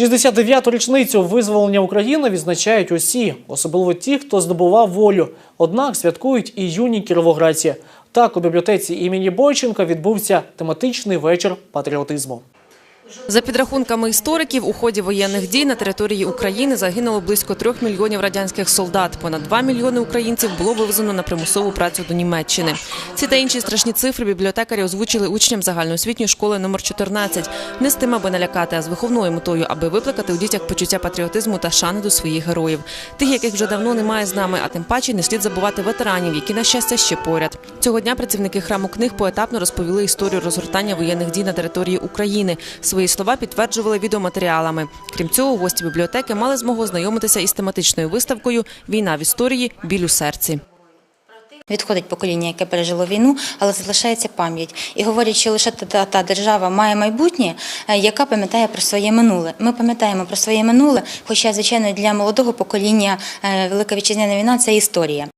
69-ту річницю визволення України відзначають усі, особливо ті, хто здобував волю. Однак святкують і юні кіровоградці. Так у бібліотеці імені Бойченка відбувся тематичний вечір патріотизму. За підрахунками істориків, у ході воєнних дій на території України загинуло близько трьох мільйонів радянських солдат. Понад два мільйони українців було вивезено на примусову працю до Німеччини. Ці та інші страшні цифри бібліотекарі озвучили учням загальноосвітньої школи номер 14. Не з тим, аби налякати, а з виховною метою, аби викликати у дітях почуття патріотизму та шани до своїх героїв. Тих, яких вже давно немає з нами, а тим паче не слід забувати ветеранів, які на щастя ще поряд. Цього дня працівники храму книг поетапно розповіли історію розгортання воєнних дій на території України. Свої слова підтверджували відеоматеріалами. Крім цього, гості бібліотеки мали змогу ознайомитися із тематичною виставкою Війна в історії біль у серці. Відходить покоління, яке пережило війну, але залишається пам'ять. І говорять, що лише та, та держава має майбутнє, е, яка пам'ятає про своє минуле. Ми пам'ятаємо про своє минуле, хоча, звичайно, для молодого покоління е, Велика Вітчизняна війна це історія.